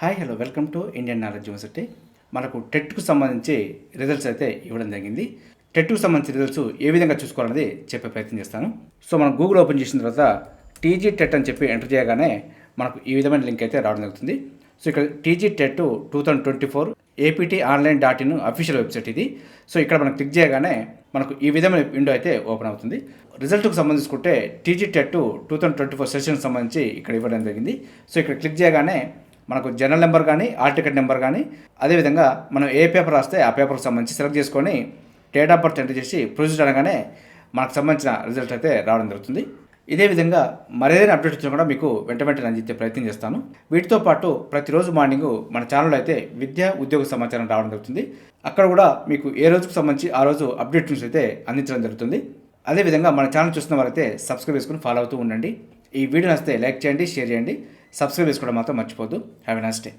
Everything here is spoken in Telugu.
Hi hello welcome to Indian knowledge university మనకు టెట్కు సంబంధించి రిజల్ట్స్ అయితే ఇవ్వడం జరిగింది. టెట్కు సంబంధించిన రిజల్ట్స్ ఏ విధంగా చూసుకోవాలనేది చెప్పే ప్రయత్నం చేస్తాను. సో మనం గూగుల్ ఓపెన్ చేసిన తర్వాత టీజీ టెట్ అని చెప్పి ఎంటర్ చేయగానే మనకు ఈ విధమైన లింక్ అయితే రావడం జరుగుతుంది. సో ఇక్కడ TG TET two thousand twenty four APT online dot in official website ఇది. సో ఇక్కడ మనం క్లిక్ చేయగానే మనకు ఈ విధమైన విండో అయితే ఓపెన్ అవుతుంది. రిజల్ట్కు సంబంధించుకుంటే TG TET two thousand twenty four సెషన్కి సంబంధించి ఇక్కడ ఇవ్వడం జరిగింది. సో ఇక్కడ క్లిక్ చేయగానే మనకు జనరల్ నెంబర్ కానీ ఆర్ టికెట్ నెంబర్ కానీ అదేవిధంగా మనం ఏ పేపర్ రాస్తే ఆ పేపర్కి సంబంధించి సెలెక్ట్ చేసుకొని డేట్ ఆఫ్ బర్త్ ఎంటర్ చేసి ప్రొసీజర్ అనగానే మనకు సంబంధించిన రిజల్ట్ అయితే రావడం జరుగుతుంది. ఇదే విధంగా మరేదైనా అప్డేట్ వచ్చినా కూడా మీకు వెంట వెంటనే అందించే ప్రయత్నం చేస్తాను. వీటితో పాటు ప్రతిరోజు మార్నింగ్ మన ఛానల్లో అయితే విద్య ఉద్యోగ సమాచారం రావడం జరుగుతుంది. అక్కడ కూడా మీకు ఏ రోజుకు సంబంధించి ఆ రోజు అప్డేట్ న్యూస్ అయితే అందించడం జరుగుతుంది. అదేవిధంగా మన ఛానల్ చూస్తున్న వారైతే సబ్స్క్రైబ్ చేసుకుని ఫాలో అవుతూ ఉండండి. ఈ వీడియో నచ్చితే లైక్ చేయండి షేర్ చేయండి. సబ్స్క్రైబ్ చేసుకోవడం మాత్రం మర్చిపోద్దు హ్యావ్ ఎ నైస్ డే